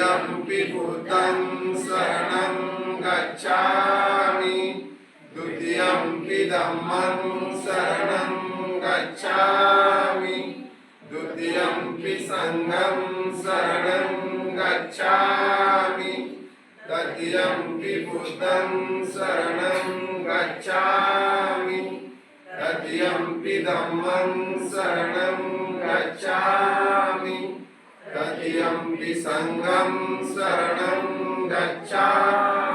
द्वितीयम्पि बुद्धं शरणं गच्छामि द्वितीयम्पि धम्मं शरणं गच्छामि द्वितीयम्पि सङ्गं शरणं गच्छामि तृतीयम्पि बुद्धं शरणं गच्छामि तृतीयम्पि धम्मं शरणं गच्छामि तृतीयम्पि विसङ्गं शरणं गच्छामि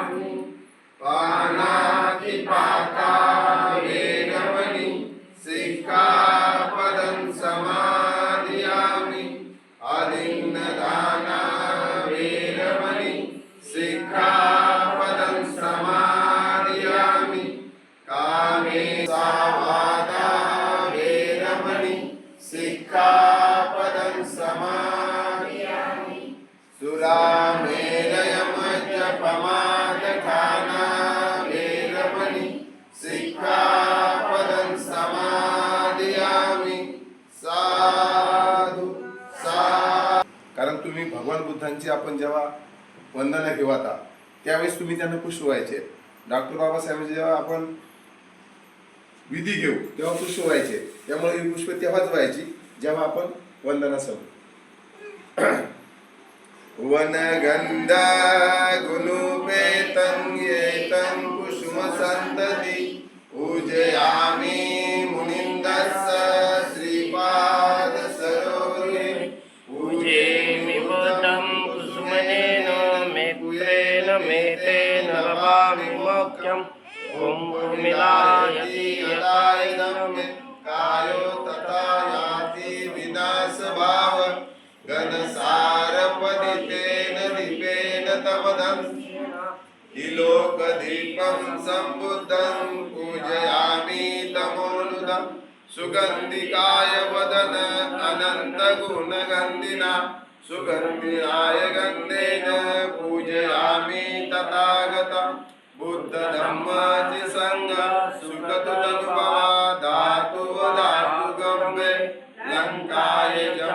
सुरामेरयमज्जपमादठाना वेदमणि सिक्खापदं समादियामि साधु। सा कारण तुम्ही भगवान बुद्धांची आपण जेव्हा वंदना घेऊ आता त्यावेळेस तुम्ही त्यांना खुश व्हायचे. डॉक्टर बाबासाहेब जेव्हा आपण विधी घेऊ तेव्हा पुष्प व्हायचे. त्यामुळे ही पुष्प तेव्हाच व्हायची जेव्हा आपण वंदना सांगू वनगंधा गुणुपेतं येतं कुसुम संतती पूजयामि मुनिन्दस्य श्रीपाद सरोवरे पूजेमि बुद्धं कुसुमनेन मेत्रेण मेतेन लभामि मोक्षम् ॐ कुमिलायति यतायनमे कायो तथा याति विनाशभाव। गणसा दीपेन तवदम् इलोकदीपं सम्बुद्धं पूजयामि तमोनुदम् सुगन्धिकाय वदन अनन्तगुणगन्धिना। सुगन्धिराय गन्धेन पूजयामि तथागतम् बुद्धधम्माचि सङ्ग सुखदुतनुभवा धातु धातु गम्भे लङ्काय जम्बुदीपे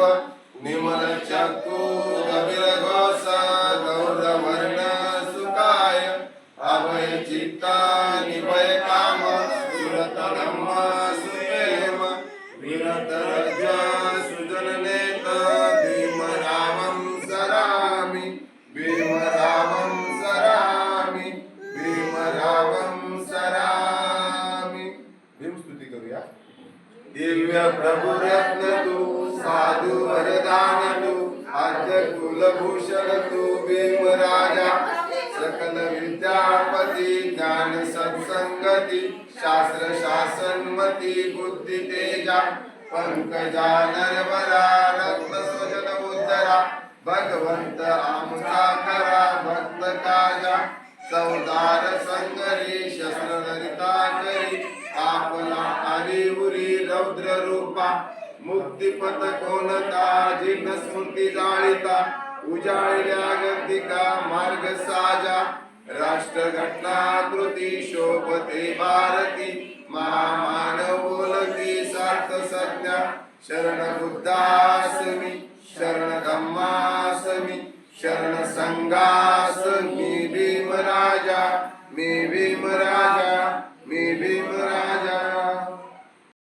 सुजीव निमल चक्षु गौरवर्ण सुखाय अभय चित्ता निभय काम सुरत धम्म सुप्रेम विरत रज सुजन नेत भीम रामं सरामि भीम रामं सरामि भीम रामं सरामि। भीम स्तुती करूया। दिव्य भूषण तू भीम राजा सकल विद्यापती ज्ञान सत्संगती शास्त्र शासनमती बुद्धी तेजा पंकजा नरवरा रत्न स्वजन उद्धरा भगवंत आमचा करा भक्त काजा सौदार संगरी शस्त्र धरिता करी आपला आरिवुरी रौद्र रूपा मुक्तिपथ कोणता जिन स्मृती जाळीता उजाळल्या गंधिका मार्ग साजा. राष्ट्र घटना कृती शोभते भारती. महामानव बोलती सार्थ सज्ञा. शरण बुद्धासमी शरण धम्मासमी शरण संघा